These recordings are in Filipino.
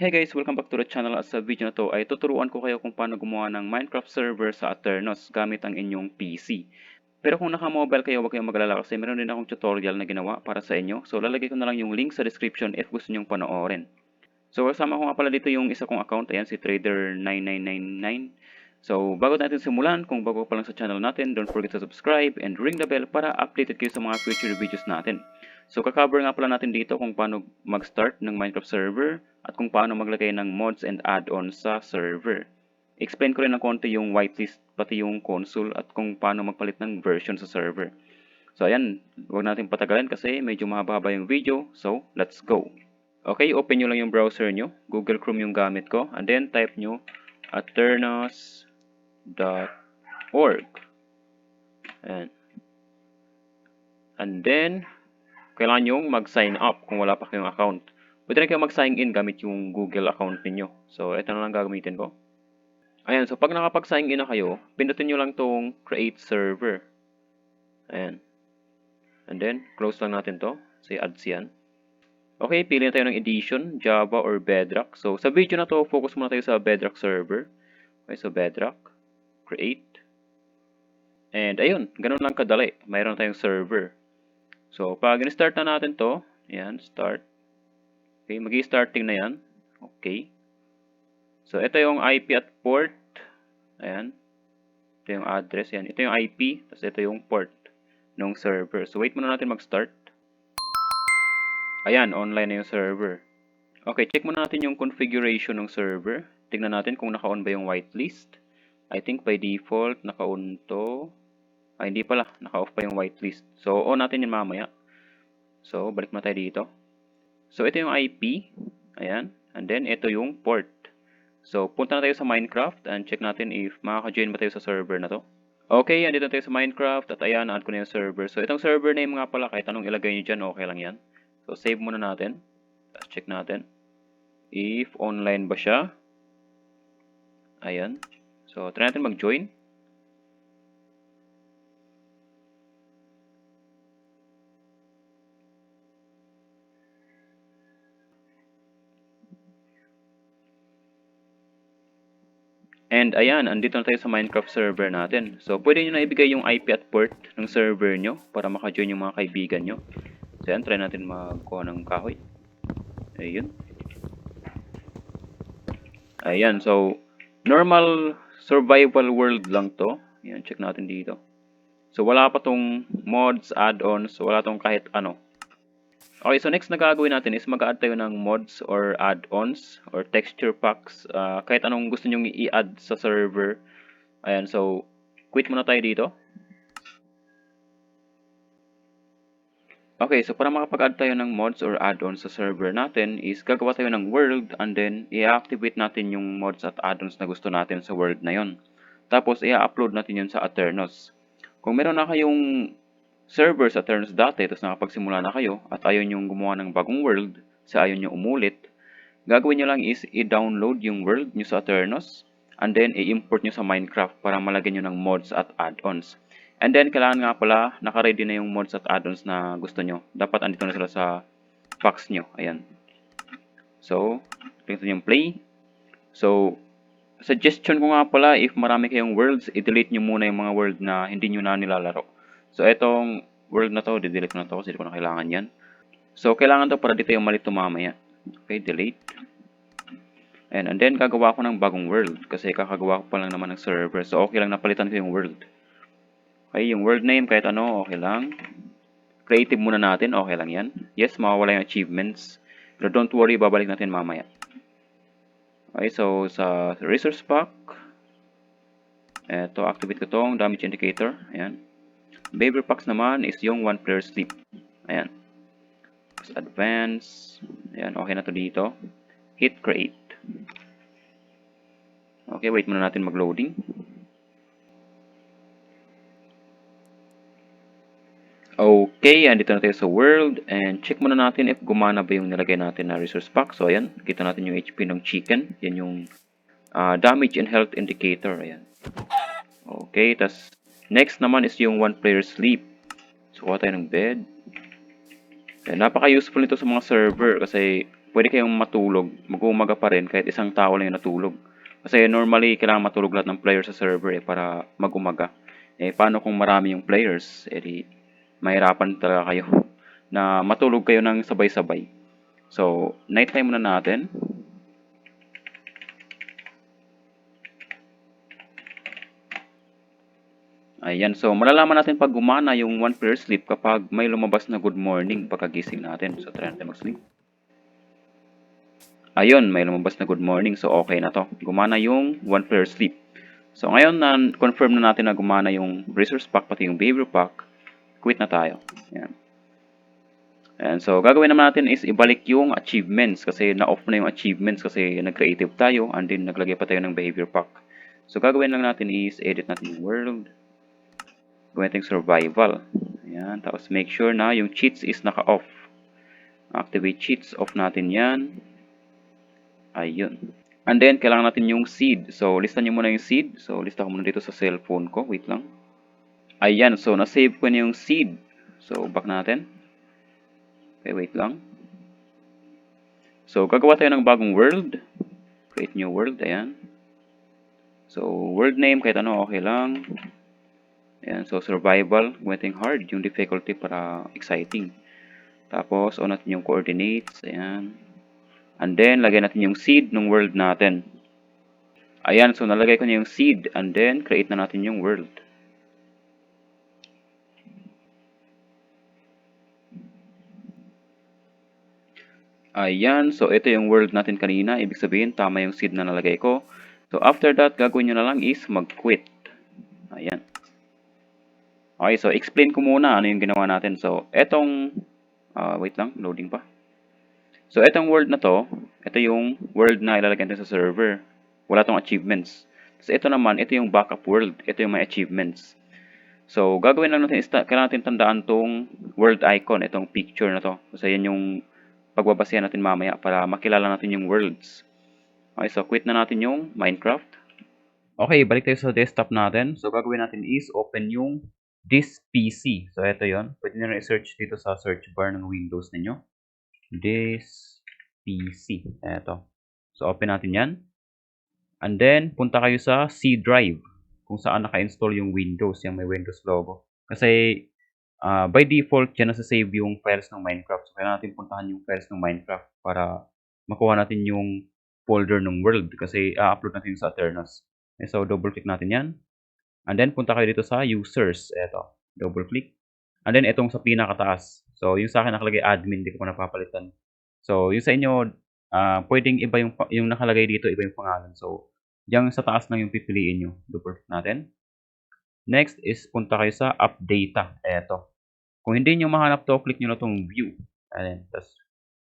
Hey guys, welcome back to the channel. At sa video na to ay tuturuan ko kayo kung paano gumawa ng Minecraft server sa Aternos gamit ang inyong PC. Pero kung naka-mobile kayo, huwag kayong magalala kasi meron din akong tutorial na ginawa para sa inyo. So lalagay ko na lang yung link sa description if gusto nyong panoorin. So kasama ko nga pala dito yung isa kong account, ayan si Trader9999. So bago natin simulan, kung bago pa lang sa channel natin, don't forget to subscribe and ring the bell para updated kayo sa mga future videos natin. So kakabar nga pala natin dito kung paano mag-start ng Minecraft server at kung paano maglagay ng mods and add-ons sa server. Explain ko rin ng konti yung whitelist pati yung console at kung paano magpalit ng version sa server. So ayan, huwag natin patagalin kasi medyo mahaba yung video. So let's go. Okay, open nyo lang yung browser nyo. Google Chrome yung gamit ko. And then type nyo aternos.org. Ayan. And then, kailangan nyo mag-sign up kung wala pa kayong account. Pwede rin kayo mag-sign in gamit yung Google account ninyo. So, ito na lang gagamitin ko. Ayan, so pag nakapag-sign in na kayo, pindutin nyo lang tong create server. Ayan. And then, close lang natin to. Say ads yan. Okay, pili na tayo ng edition, Java or Bedrock. So, sa video na to, focus muna tayo sa Bedrock server. Okay, so Bedrock. Create. And ayun, ganun lang kadali. Mayroon tayong server. So, pag in-start na natin to, ayan, start. Okay, magi-starting na yan. Okay. So, ito yung IP at port. Ayan. Ito yung address. Yan. Ito yung IP. Tapos ito yung port ng server. So, wait muna natin mag-start. Ayan, online na yung server. Okay, check muna natin yung configuration ng server. Tingnan natin kung naka-on ba yung whitelist. I think by default, naka-on to. Ay, hindi pala. Naka-off pa yung whitelist. So, on natin yun mamaya. So, balik na tayo dito. So, ito yung IP. Ayan. And then, ito yung port. So, punta na tayo sa Minecraft and check natin if makaka-join ba tayo sa server na to. Okay, andito na tayo sa Minecraft at ayan, na-add ko na yung server. So, itong server name nga pala, kahit anong ilagay nyo dyan, okay lang yan. So, save muna natin. Tapos check natin. If online ba siya. Ayan. So, try natin mag-join. And ayan, andito na tayo sa Minecraft server natin. So, pwede nyo na ibigay yung IP at port ng server nyo para maka-join yung mga kaibigan nyo. So, yan, try natin magkuha ng kahoy. Ayun. Ayan, so, normal survival world lang to. Ayan, check natin dito. So, wala pa tong mods, add-ons, wala tong kahit ano. Okay, so next na gagawin natin is mag-add tayo ng mods or add-ons or texture packs. Uh, kahit anong gusto nyong i-add sa server. Ayan, so quit muna tayo dito. Okay, so para makapag-add tayo ng mods or add-ons sa server natin is gagawa tayo ng world and then i-activate natin yung mods at add-ons na gusto natin sa world na yon. Tapos i-upload natin yun sa Aternos. Kung meron na kayong server sa turns dati, tapos nakapagsimula na kayo, at ayaw nyo gumawa ng bagong world, sa ayaw nyo umulit, gagawin nyo lang is i-download yung world nyo sa Aternos, and then i-import nyo sa Minecraft para malagyan nyo ng mods at add-ons. And then, kailangan nga pala, naka-ready na yung mods at add-ons na gusto nyo. Dapat andito na sila sa packs nyo. Ayan. So, click yung play. So, suggestion ko nga pala, if marami kayong worlds, i-delete nyo muna yung mga world na hindi nyo na nilalaro. So, itong world na to, didelete ko na to kasi hindi ko na kailangan yan. So, kailangan to para dito yung malito mamaya. Okay, delete. And, and then, gagawa ko ng bagong world kasi kakagawa ko pa lang naman ng server. So, okay lang napalitan ko yung world. Okay, yung world name kahit ano, okay lang. Creative muna natin, okay lang yan. Yes, mawawala yung achievements. Pero don't worry, babalik natin mamaya. Okay, so sa resource pack, eto, activate ko tong damage indicator. Ayan. Behavior packs naman is yung one player sleep. Ayan. Tapos advance. Ayan, okay na to dito. Hit create. Okay, wait muna natin mag-loading. Okay, andito na tayo sa world and check muna natin if gumana ba yung nilagay natin na resource pack. So, ayan, kita natin yung HP ng chicken. Yan yung uh, damage and health indicator. Ayan. Okay, tas next naman is yung one player sleep. So, kuha tayo ng bed. Napaka-useful nito sa mga server kasi pwede kayong matulog, mag-uumaga pa rin kahit isang tao lang yung natulog. Kasi normally, kailangan matulog lahat ng players sa server eh, para mag-umaga. Eh, paano kung marami yung players? Eh, di, mahirapan talaga kayo na matulog kayo ng sabay-sabay. So, nighttime muna natin. Ayan, so malalaman natin pag gumana yung one player sleep kapag may lumabas na good morning pagkagising natin. So, try natin mag-sleep. Ayun, may lumabas na good morning. So, okay na to. Gumana yung one player sleep. So, ngayon na confirm na natin na gumana yung resource pack pati yung behavior pack, quit na tayo. Ayan. And so, gagawin naman natin is ibalik yung achievements kasi na-off na yung achievements kasi nag-creative tayo and then naglagay pa tayo ng behavior pack. So, gagawin lang natin is edit natin yung world. Natin survival. Ayan. Tapos, make sure na yung cheats is naka-off. Activate cheats. Off natin yan. Ayun. And then, kailangan natin yung seed. So, listan nyo muna yung seed. So, lista ko muna dito sa cellphone ko. Wait lang. Ayan. So, na-save ko na yung seed. So, back natin. Okay, wait lang. So, gagawa tayo ng bagong world. Create new world. Ayan. So, world name, kahit ano, okay lang. Ayan. So, survival. Gawin hard. Yung difficulty para exciting. Tapos, on natin yung coordinates. Ayan. And then, lagay natin yung seed ng world natin. Ayan. So, nalagay ko na yung seed. And then, create na natin yung world. Ayan, so ito yung world natin kanina. Ibig sabihin, tama yung seed na nalagay ko. So after that, gagawin nyo na lang is mag-quit. Okay, so explain ko muna ano yung ginawa natin. So, etong, uh, wait lang, loading pa. So, etong world na to, ito yung world na ilalagay natin sa server. Wala tong achievements. So, ito naman, ito yung backup world. Ito yung may achievements. So, gagawin lang natin, kailangan natin tandaan tong world icon, itong picture na to. Kasi yan yung pagbabasihan natin mamaya para makilala natin yung worlds. Okay, so quit na natin yung Minecraft. Okay, balik tayo sa desktop natin. So, gagawin natin is open yung this PC. So, ito yon. Pwede nyo i-search dito sa search bar ng Windows ninyo. This PC. Ito. So, open natin yan. And then, punta kayo sa C drive kung saan naka-install yung Windows, yung may Windows logo. Kasi, uh, by default, dyan nasa-save yung files ng Minecraft. So, kailangan natin puntahan yung files ng Minecraft para makuha natin yung folder ng world kasi i-upload natin sa Aternos. Okay, so, double-click natin yan. And then, punta kayo dito sa users. Eto, double-click. And then, itong sa pinakataas. So, yung sa akin nakalagay admin, hindi ko pa napapalitan. So, yung sa inyo, uh, pwedeng iba yung, yung nakalagay dito, iba yung pangalan. So, yung sa taas lang yung pipiliin nyo. Double-click natin. Next is punta kayo sa updata. Eto. Kung hindi nyo mahanap to, click nyo na tong view. Ayan. Tapos,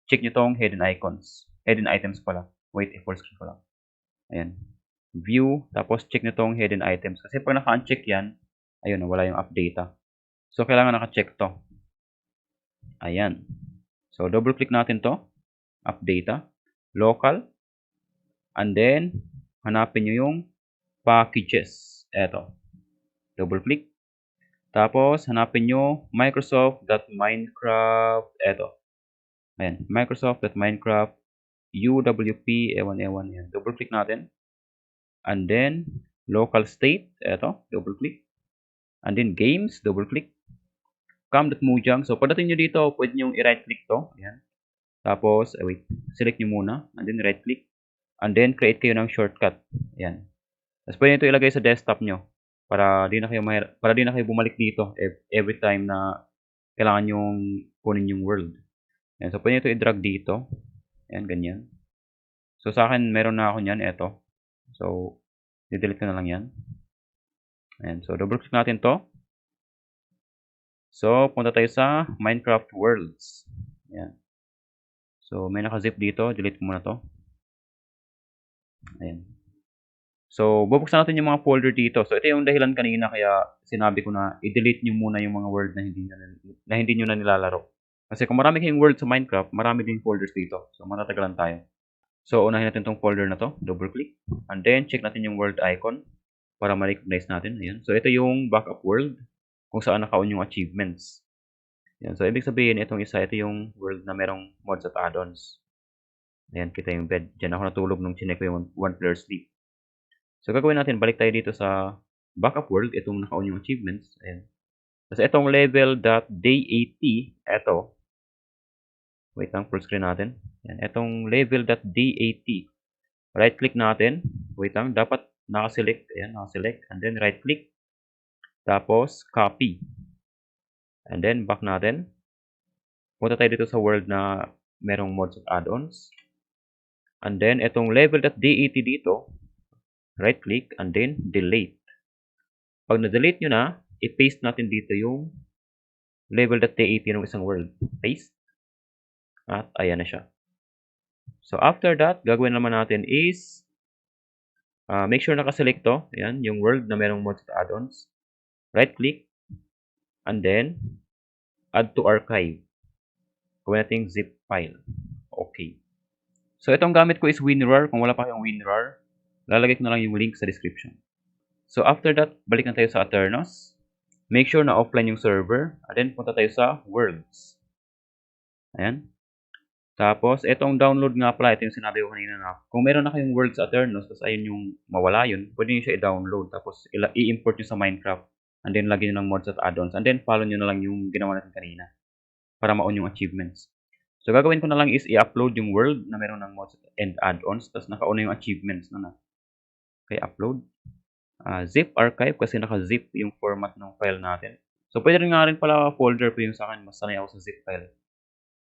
check nyo tong hidden icons. Hidden items pala. Wait, i-full screen ko lang. Ayan. View. Tapos, check nyo tong hidden items. Kasi pag naka-uncheck yan, ayun, wala yung updata. So, kailangan naka-check to. Ayan. So, double-click natin to. Updata. Local. And then, hanapin nyo yung packages. Eto. Double-click. Tapos, hanapin nyo Microsoft.Minecraft. Eto. Ayan. Microsoft.Minecraft UWP. Ewan, ewan. Ayan. Double-click natin. And then, local state. Eto. Double-click. And then, games. Double-click. Cam.mojang. So, pagdating nyo dito, pwede nyo i-right-click to. Ayan. Tapos, eh, wait. Select nyo muna. And then, right-click. And then, create kayo ng shortcut. Ayan. Tapos, pwede nyo ito ilagay sa desktop nyo para di na kayo para di na kayo bumalik dito every time na kailangan yung kunin yung world. Ayan, so pwede ito i-drag dito. Ayan, ganyan. So sa akin meron na ako niyan, ito. So i-delete ko na lang 'yan. Ayan, so double click natin 'to. So punta tayo sa Minecraft Worlds. Ayan. So may naka-zip dito, delete ko muna 'to. Ayan. So, bubuksan natin yung mga folder dito. So, ito yung dahilan kanina kaya sinabi ko na i-delete nyo muna yung mga world na hindi nyo na, na, hindi nyo na nilalaro. Kasi kung marami kayong world sa Minecraft, marami din folders dito. So, matatagalan tayo. So, unahin natin tong folder na to. Double click. And then, check natin yung world icon para ma-recognize natin. Ayan. So, ito yung backup world kung saan naka-on yung achievements. Ayan. So, ibig sabihin, itong isa, ito yung world na merong mods at add-ons. Ayan, kita yung bed. Diyan ako natulog nung chinek ko yung one player sleep. So, gagawin natin, balik tayo dito sa backup world. Itong naka-on yung achievements. Ayan. Tapos itong level.day80, eto. Wait lang, full screen natin. Ayan, itong level.day80. Right click natin. Wait lang, dapat nakaselect. Ayan, nakaselect. And then right click. Tapos copy. And then back natin. Punta tayo dito sa world na merong mods at add-ons. And then itong level.day80 dito, right click and then delete. Pag na-delete nyo na, i-paste natin dito yung level.day80 ng isang world. Paste. At ayan na siya. So after that, gagawin naman natin is uh, make sure nakaselect to. Ayan, yung world na merong mods at add-ons. Right click and then add to archive. Gawin natin zip file. Okay. So itong gamit ko is WinRAR. Kung wala pa kayong WinRAR, lalagay ko na lang yung link sa description. So after that, balikan tayo sa Aternos. Make sure na offline yung server. And then punta tayo sa Worlds. Ayan. Tapos, itong download nga pala, ito yung sinabi ko kanina na kung meron na kayong Worlds Aternos, tapos ayun yung mawala yun, pwede nyo siya i-download. Tapos, i-import nyo sa Minecraft. And then, lagyan nyo ng mods at add-ons. And then, follow nyo na lang yung ginawa natin kanina. Para ma-on yung achievements. So, gagawin ko na lang is i-upload yung world na meron ng mods and add-ons. Tapos, naka-on yung achievements na na. Okay, upload. Uh, zip archive kasi naka-zip yung format ng file natin. So, pwede rin nga rin pala folder po yung sa akin. Mas sanay ako sa zip file.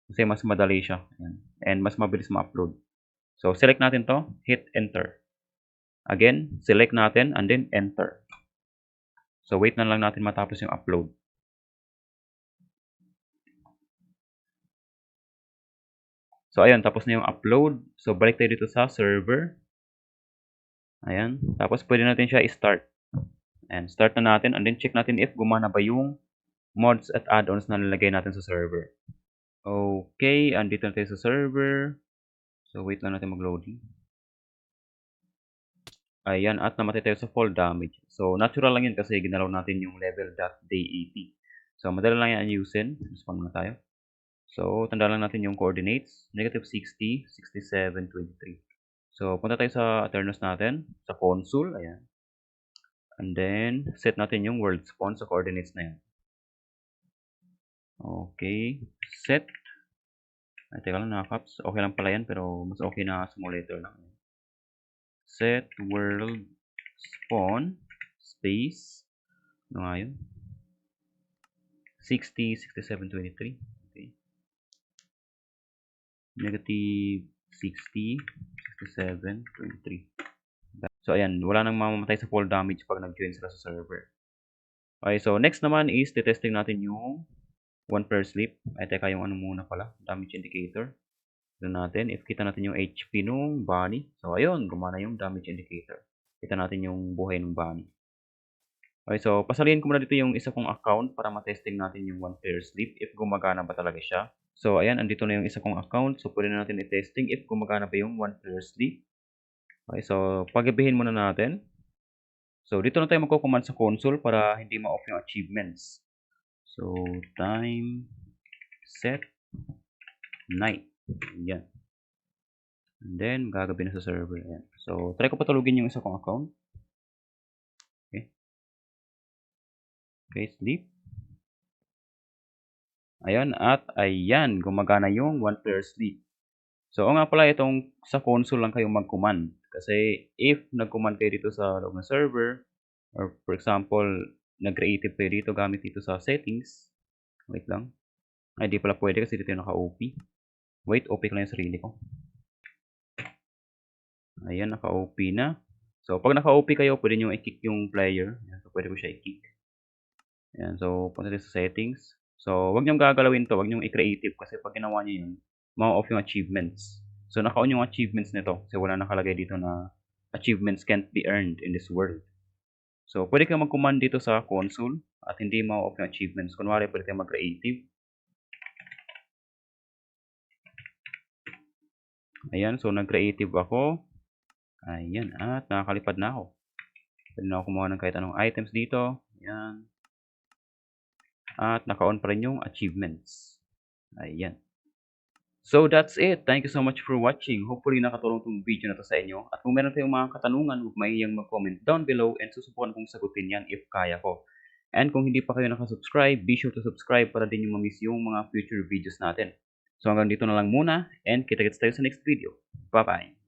Kasi mas madali siya. And mas mabilis ma-upload. So, select natin to. Hit enter. Again, select natin and then enter. So, wait na lang natin matapos yung upload. So, ayun, tapos na yung upload. So, balik tayo dito sa server. Ayan. Tapos, pwede natin siya i-start. And start na natin. And then, check natin if gumana ba yung mods at add-ons na nilagay natin sa server. Okay. Andito na tayo sa server. So, wait lang natin mag-loading. Ayan. At namatay tayo sa fall damage. So, natural lang yun kasi ginalaw natin yung level.day80. So, madali lang yan ayusin. Respond muna tayo. So, tanda lang natin yung coordinates. Negative 60, 67, 23. So, punta tayo sa Aternos natin. Sa console. Ayan. And then, set natin yung world spawn sa coordinates na yan. Okay. Set. Ay, teka lang, nakacaps. Okay lang pala yan, pero mas okay na letter lang. Set world spawn space. Ano nga yun? 60, 67, 23. negative 60, 67, 23. So, ayan. Wala nang mamamatay sa fall damage pag nag-join sila sa server. Okay, so next naman is testing natin yung one per sleep. Ay, teka, yung ano muna pala. Damage indicator. Doon natin. If kita natin yung HP nung bunny. So, ayun. Gumana yung damage indicator. Kita natin yung buhay ng bunny. Okay, so pasalihin ko muna dito yung isa kong account para matesting natin yung one player sleep if gumagana ba talaga siya. So, ayan, andito na yung isa kong account. So, pwede na natin i-testing if gumagana ba yung one player sleep. Okay, so, pagabihin muna natin. So, dito na tayo magko-command sa console para hindi ma-off yung achievements. So, time set night. Ayan. And then, gagabi na sa server. Ayan. So, try ko patulugin yung isa kong account. Okay. Okay, sleep. Ayan, at ayan, gumagana yung one player sleep. So, nga pala itong sa console lang kayo mag-command. Kasi if nag-command kayo dito sa loob ng server, or for example, nag-creative kayo dito gamit dito sa settings, wait lang. Ay, di pala pwede kasi dito yung naka-OP. Wait, OP ko lang yung sarili ko. Ayan, naka-OP na. So, pag naka-OP kayo, pwede nyo i-kick yung player. Ayan, so, pwede ko siya i-kick. Ayan, so, punta tayo sa settings. So, wag niyong gagalawin to, wag niyong i-creative kasi pag ginawa niyo yun, ma-off yung achievements. So, naka-on yung achievements nito kasi wala nakalagay dito na achievements can't be earned in this world. So, pwede kang mag-command dito sa console at hindi ma-off yung achievements. Kunwari, pwede kang mag-creative. Ayan, so nag-creative ako. Ayan, at nakakalipad na ako. Pwede na ako kumuha ng kahit anong items dito. Ayan. At naka-on pa rin yung achievements. Ayan. So that's it. Thank you so much for watching. Hopefully nakatulong tong video na to sa inyo. At kung meron kayong mga katanungan, huwag maiyang mag-comment down below and susubukan kong sagutin yan if kaya ko. And kung hindi pa kayo nakasubscribe, be sure to subscribe para din yung mamiss yung mga future videos natin. So hanggang dito na lang muna and kita-kits tayo sa next video. Bye-bye!